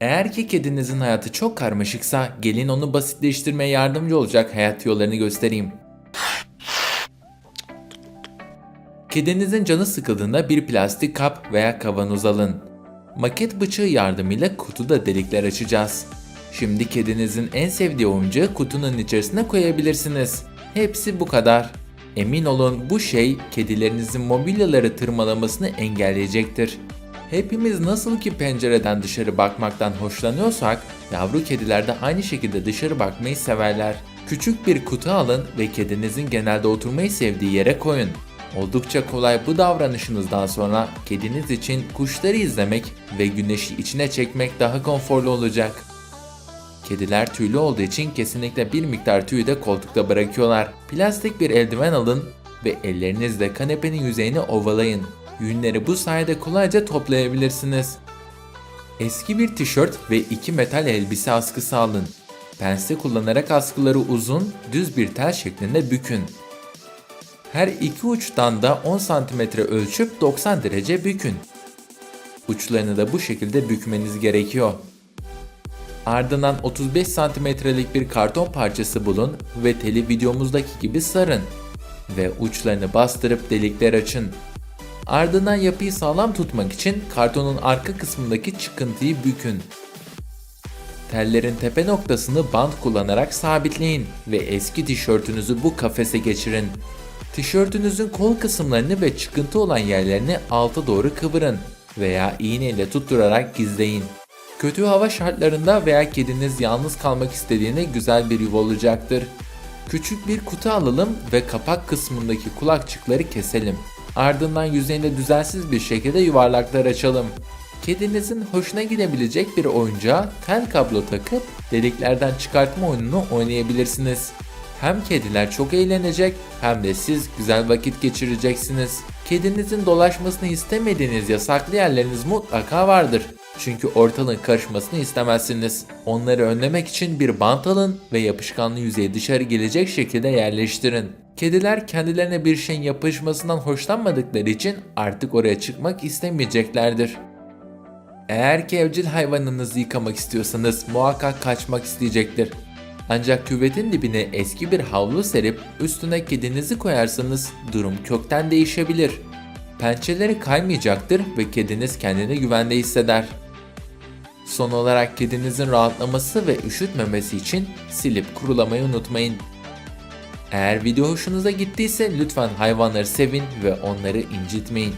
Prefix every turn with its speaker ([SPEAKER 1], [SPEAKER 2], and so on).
[SPEAKER 1] Eğer ki kedinizin hayatı çok karmaşıksa gelin onu basitleştirmeye yardımcı olacak hayat yollarını göstereyim. Kedinizin canı sıkıldığında bir plastik kap veya kavanoz alın. Maket bıçağı yardımıyla kutuda delikler açacağız. Şimdi kedinizin en sevdiği oyuncağı kutunun içerisine koyabilirsiniz. Hepsi bu kadar. Emin olun bu şey kedilerinizin mobilyaları tırmalamasını engelleyecektir. Hepimiz nasıl ki pencereden dışarı bakmaktan hoşlanıyorsak, yavru kediler de aynı şekilde dışarı bakmayı severler. Küçük bir kutu alın ve kedinizin genelde oturmayı sevdiği yere koyun. Oldukça kolay bu davranışınızdan sonra kediniz için kuşları izlemek ve güneşi içine çekmek daha konforlu olacak. Kediler tüylü olduğu için kesinlikle bir miktar tüyü de koltukta bırakıyorlar. Plastik bir eldiven alın ve ellerinizle kanepenin yüzeyini ovalayın. Yünleri bu sayede kolayca toplayabilirsiniz. Eski bir tişört ve iki metal elbise askısı alın. Pense kullanarak askıları uzun, düz bir tel şeklinde bükün. Her iki uçtan da 10 cm ölçüp 90 derece bükün. Uçlarını da bu şekilde bükmeniz gerekiyor. Ardından 35 santimetrelik bir karton parçası bulun ve teli videomuzdaki gibi sarın ve uçlarını bastırıp delikler açın. Ardından yapıyı sağlam tutmak için kartonun arka kısmındaki çıkıntıyı bükün. Tellerin tepe noktasını bant kullanarak sabitleyin ve eski tişörtünüzü bu kafese geçirin. Tişörtünüzün kol kısımlarını ve çıkıntı olan yerlerini alta doğru kıvırın veya iğneyle tutturarak gizleyin. Kötü hava şartlarında veya kediniz yalnız kalmak istediğinde güzel bir yuva olacaktır. Küçük bir kutu alalım ve kapak kısmındaki kulakçıkları keselim. Ardından yüzeyinde düzensiz bir şekilde yuvarlaklar açalım. Kedinizin hoşuna gidebilecek bir oyuncağa tel kablo takıp deliklerden çıkartma oyununu oynayabilirsiniz. Hem kediler çok eğlenecek hem de siz güzel vakit geçireceksiniz. Kedinizin dolaşmasını istemediğiniz yasaklı yerleriniz mutlaka vardır. Çünkü ortalığın karışmasını istemezsiniz. Onları önlemek için bir bant alın ve yapışkanlı yüzeyi dışarı gelecek şekilde yerleştirin. Kediler kendilerine bir şeyin yapışmasından hoşlanmadıkları için artık oraya çıkmak istemeyeceklerdir. Eğer ki evcil hayvanınızı yıkamak istiyorsanız muhakkak kaçmak isteyecektir. Ancak küvetin dibine eski bir havlu serip üstüne kedinizi koyarsanız durum kökten değişebilir. Pençeleri kaymayacaktır ve kediniz kendini güvende hisseder. Son olarak kedinizin rahatlaması ve üşütmemesi için silip kurulamayı unutmayın. Eğer video hoşunuza gittiyse lütfen hayvanları sevin ve onları incitmeyin.